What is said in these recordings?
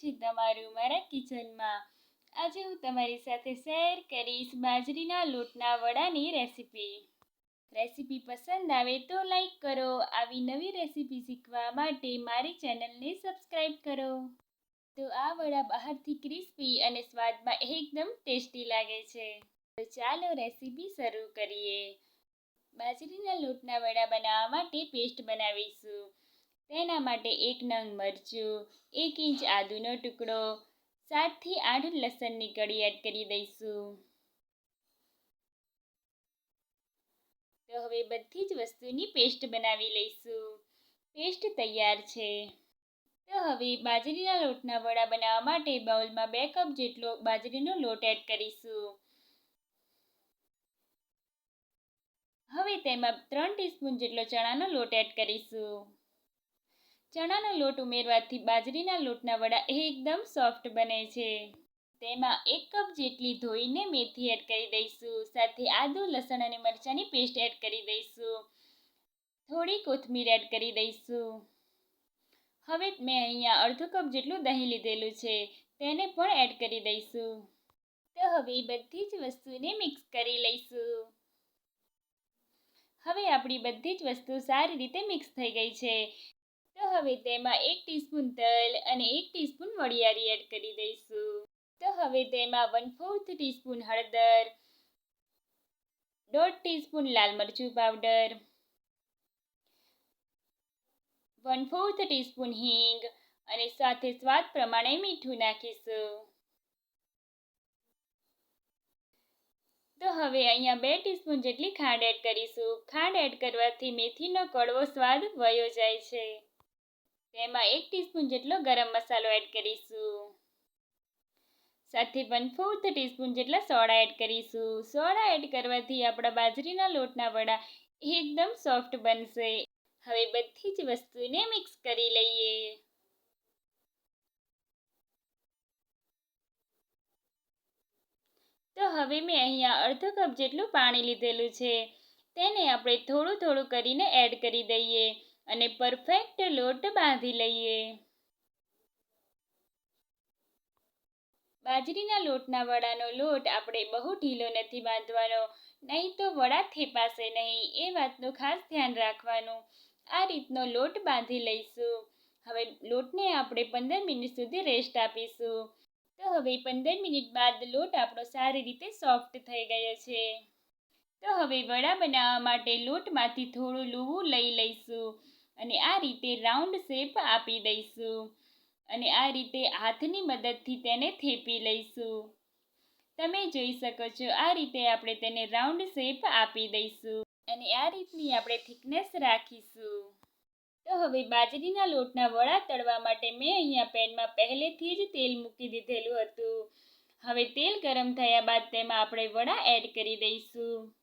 છે તમારું મારા કિચનમાં આજે હું તમારી સાથે શેર કરીશ બાજરીના લોટના વડાની રેસીપી. રેસીપી પસંદ આવે તો લાઈક કરો, આવી નવી રેસીપી શીખવા માટે મારી ચેનલને સબસ્ક્રાઈબ કરો. તો આ વડા બહારથી ક્રિસ્પી અને સ્વાદમાં એકદમ ટેસ્ટી લાગે છે. તો ચાલો રેસીપી શરૂ કરીએ. બાજરીના લોટના વડા બનાવવા માટે પેસ્ટ બનાવીશું. તેના માટે એક નંગ મરચું, એક ઇંચ આદુનો ટુકડો, સાતથી આઠ લસણની કળી એડ કરી દઈશું. તો હવે બધી જ વસ્તુની પેસ્ટ બનાવી લઈશું. પેસ્ટ તૈયાર છે. તો હવે બાજરીના લોટના વડા બનાવવા માટે બાઉલમાં બે કપ જેટલો બાજરીનો લોટ એડ કરીશું. હવે તેમાં ત્રણ ટીસ્પૂન જેટલો ચણાનો લોટ એડ કરીશું. ચણાનો લોટ ઉમેરવાથી બાજરીના લોટના વડા એકદમ સોફ્ટ બને છે. તેમાં એક કપ જેટલી ધોઈને મેથી એડ કરી દઈશું, સાથે આદુ, લસણ અને મરચાંની પેસ્ટ એડ કરી દઈશું. થોડી કોથમીર એડ કરી દઈશું. હવે મેં અહીંયા અડધો કપ જેટલું દહીં લીધેલું છે, તેને પણ એડ કરી દઈશું. તો હવે બધી જ વસ્તુને મિક્સ કરી લઈશું. હવે આપણી બધી જ વસ્તુ સારી રીતે મિક્સ થઈ ગઈ છે. તો હવે તેમાં એક ટીસ્પૂન તલ અને એક ટીસ્પૂન વરિયાળી એડ કરી દઈશું. તો હવે તેમાં વન ફોર્થ ટીસ્પૂન હળદર, દોઢ ટીસ્પૂન લાલ મરચું પાવડર વન ફોર્થ ટીસ્પૂન હિંગ અને સાથે સ્વાદ પ્રમાણે મીઠું નાખીશું. તો હવે અહીંયા બે ટીસ્પૂન જેટલી ખાંડ એડ કરીશું. ખાંડ એડ કરવાથી મેથીનો કડવો સ્વાદ વયો જાય છે. તેમાં એક ટીસ્પૂન જેટલો ગરમ મસાલો એડ કરીશું. સાથે વન ફોર્થ ટીસ્પૂન જેટલા સોડા એડ કરીશું. સોડા એડ કરવાથી આપણા બાજરીના લોટના વડા એકદમ સોફ્ટ બનશે. હવે બધી જ વસ્તુને મિક્સ કરી લઈએ. તો હવે મેં અહીંયા અડધો કપ જેટલું પાણી લીધેલું છે. તેને આપણે થોડું થોડું કરીને એડ કરી દઈએ. અને પરફેક્ટ લોટ બાંધી લઈએ. બાજરીના લોટના વડાનો લોટ આપણે બહુ ઢીલો નથી બાંધવાનો, નહીં તો વડા થેપાશે નહીં, એ વાતનું ખાસ ધ્યાન રાખવાનું. આ રીતનો લોટ બાંધી લઈશું. હવે લોટને આપણે પંદર મિનિટ સુધી રેસ્ટ આપીશું. તો હવે પંદર મિનિટ બાદ લોટ આપણો સારી રીતે સોફ્ટ થઈ ગયો છે. તો હવે વડા બનાવવા માટે લોટમાંથી થોડું લૂવું લઈ લઈશું. અને આ રીતે રાઉન્ડ શેપ આપી દઈશું. અને આ રીતે હાથની મદદથી તેને થેપી લઈશું. તમે જોઈ શકો છો, આ રીતે આપણે તેને રાઉન્ડ શેપ આપી દઈશું. અને આ રીતની આપણે થિકનેસ રાખીશું. તો હવે બાજરીના લોટના વડા તળવા માટે મેં અહીંયા પેનમાં પહેલેથી જ તેલ મૂકી દીધેલું હતું. હવે તેલ ગરમ થયા બાદ તેમાં આપણે વડા એડ કરી દઈશું.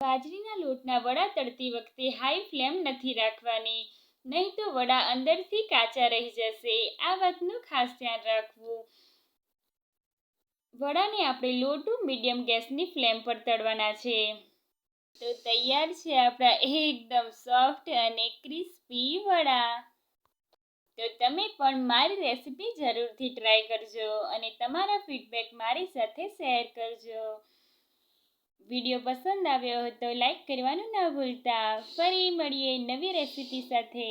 બાજરીના લોટના વડા તળતી વખતે હાઈ ફ્લેમ નથી રાખવાની, નહીં તો વડા અંદરથી કાચા રહી જશે. આ વાતનું ખાસ ધ્યાન રાખવું. વડાને આપણે લો ટુ મીડિયમ ગેસની ફ્લેમ પર તળવાના છે. તો તૈયાર છે આપણા એકદમ સોફ્ટ અને ક્રિસ્પી વડા. તો તમે પણ મારી રેસીપી જરૂરથી ટ્રાય કરજો અને તમારા ફીડબેક મારી સાથે શેર કરજો. વીડિયો પસંદ આવ્યો હોય તો લાઈક કરવાનું ન ભૂલતા. ફરી મળીએ નવી રેસીપી સાથે.